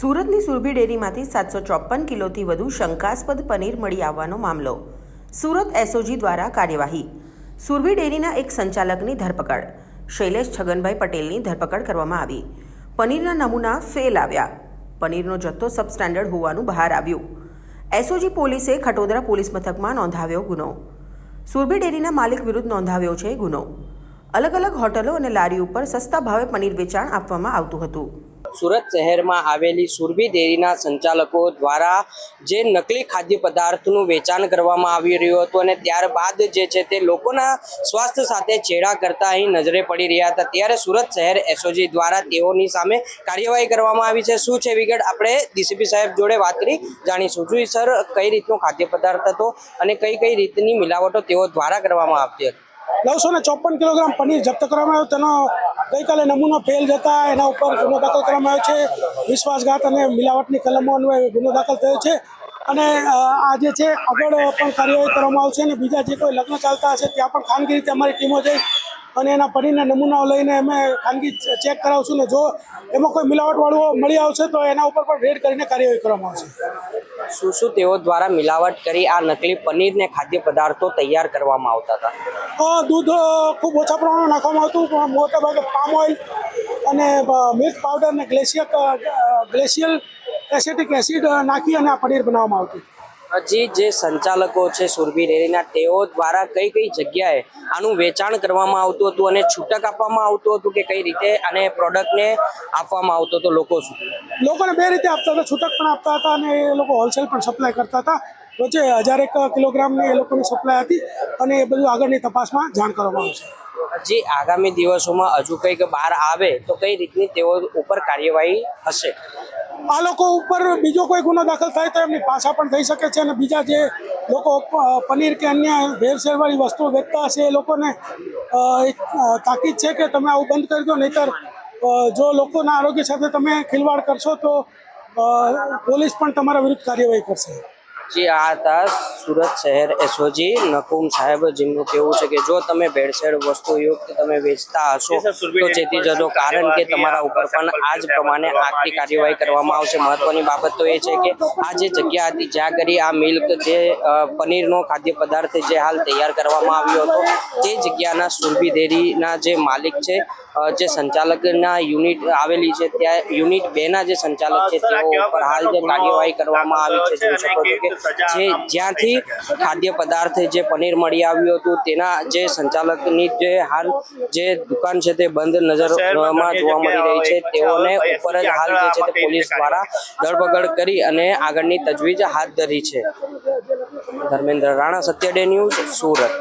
સુરતની સુરભી ડેરીમાંથી સાતસો ચોપન કિલોથી વધુ શંકાસ્પદ પનીર મળી આવવાનો મામલો. સુરત એસઓજી દ્વારા કાર્યવાહી. સુરભી ડેરીના એક સંચાલકની ધરપકડ. શૈલેષ છગનભાઈ પટેલની ધરપકડ કરવામાં આવી. પનીરના નમૂના ફેલ આવ્યા. પનીરનો જથ્થો સબસ્ટાન્ડર્ડ હોવાનું બહાર આવ્યું. એસઓજી પોલીસે ખટોદરા પોલીસ મથકમાં નોંધાવ્યો ગુનો. સુરભી ડેરીના માલિક વિરુદ્ધ નોંધાવ્યો છે ગુનો. અલગ અલગ હોટલો અને લારી ઉપર સસ્તા ભાવે પનીર વેચાણ આપવામાં આવતું હતું. સુરત શહેરમાં આવેલી સુરભી ડેરીના સંચાલકો દ્વારા જે નકલી ખાદ્ય પદાર્થનું વેચાણ કરવામાં આવી રહ્યું હતું અને ત્યારબાદ જે છે તે લોકોના સ્વાસ્થ્ય સાથે ચેડા કરતા અહીં નજરે પડી રહ્યા હતા. ત્યારે સુરત શહેર એસઓજી દ્વારા તેઓની સામે કાર્યવાહી કરવામાં આવી છે. શું છે વિગત? આપણે ડીસીપી સાહેબ જોડે વાત કરી, જાણીશું. જી સર, કઈ રીતનો ખાદ્ય પદાર્થ હતો અને કઈ કઈ રીતની મિલાવટો તેઓ દ્વારા કરવામાં આવતી હતી? નવસો ને ચોપન કિલોગ્રામ પનીર જપ્ત કરવામાં આવ્યું. તેનો ગઈકાલે નમૂનો ફેલ જતા એના ઉપર ગુનો દાખલ કરવામાં આવ્યો છે. વિશ્વાસઘાત અને મિલાવટની કલમો અન્વયે ગુનો દાખલ થયો છે. અને આ જે છે, આગળ પણ કાર્યવાહી કરવામાં આવશે અને બીજા જે કોઈ લગ્ન ચાલતા હશે ત્યાં પણ ખાનગી રીતે અમારી ટીમો જઈ અને એના પનીરના નમૂનાઓ લઈને અમે ખાનગી ચેક કરાવશું ને જો એમાં કોઈ મિલાવટવાળું મળી આવશે તો એના ઉપર પણ રેડ કરીને કાર્યવાહી કરવામાં આવશે. શું શું તેઓ દ્વારા મિલાવટ કરી આ નકલી પનીરને ખાદ્ય પદાર્થો તૈયાર કરવામાં આવતા હતા? દૂધ ખૂબ ઓછા પ્રમાણમાં નાખવામાં આવતું, પણ મોટા ભાગે પામ ઓઇલ અને મિલ્ક પાવડર ને ગ્લેશિયક ગ્લેશિયલ એસેટિક એસિડ નાખી અને આ પનીર બનાવવામાં આવતું. હજી જે સંચાલકો છે સુરભી ડેરીના તેઓ દ્વારા કઈ કઈ જગ્યાએ આનું વેચાણ કરવામાં આવતું હતું અને છૂટક આપવામાં આવતું હતું કે કઈ રીતે અને પ્રોડક્ટને આપવામાં આવતો હતો લોકો સુધી? લોકોને બે રીતે આપતા હતા. છૂટક પણ આપતા હતા અને એ લોકો હોલસેલ પણ સપ્લાય કરતા હતા. વચ્ચે હજારેક કિલોગ્રામની એ લોકોની સપ્લાય હતી અને એ બધું આગળની તપાસમાં જાણ કરવામાં આવશે. હજી આગામી દિવસોમાં હજુ કંઈક બહાર આવે તો કઈ રીતની તેઓ ઉપર કાર્યવાહી હશે? આ લોકો ઉપર બીજો કોઈ ગુનો દાખલ થાય તો એમની પાછા પણ થઈ શકે છે અને બીજા જે લોકો પનીર કે અન્ય ભેળસેળવાળી વસ્તુઓ વેચતા હશે એ લોકોને તાકીદ છે કે તમે આવું બંધ કરી દો, નહીતર જો લોકોના આરોગ્ય સાથે તમે ખિલવાડ કરશો તો પોલીસ પણ તમારા વિરુદ્ધ કાર્યવાહી કરશે. જે આ હતા સુરત શહેર એસઓજી. નકુમ સાહેબ જેમનું કેવું છે કે જો તમે ભેળસેળ વસ્તુ યુક્ત તમે વેચતા હશો તો ચેતી જજો. કારણ કે તમારા ઉપર પણ આ જ પ્રમાણે આખરી કાર્યવાહી કરવામાં આવશે. મહત્વની બાબત તો એ છે કે આ જે જગ્યા હતી જ્યાં કરી આ મિલ્ક જે પનીરનો ખાદ્ય પદાર્થ જે હાલ તૈયાર કરવામાં આવ્યો હતો તે જગ્યાના સુરભી ડેરીના જે માલિક છે જે સંચાલકના યુનિટ આવેલી છે ત્યાં યુનિટ બેના જે સંચાલક છે તેઓ ઉપર હાલ જે કાર્યવાહી કરવામાં આવી છે જોઈ શકો છો કે જે જ્યાંથી ખાદ્ય પદાર્થ જે પનીર મળી આવ્યું હતું તેના જે સંચાલકની જે હાલ જે દુકાન છે તે બંધ નજરમાં જોવા મળી રહી છે. તેઓને ઉપર જ હાલ જે છે તે પોલીસ દ્વારા ધરપકડ કરી અને આગળની તજવીજ હાથ ધરી છે. Dharmendra Rana Satya day news Surat.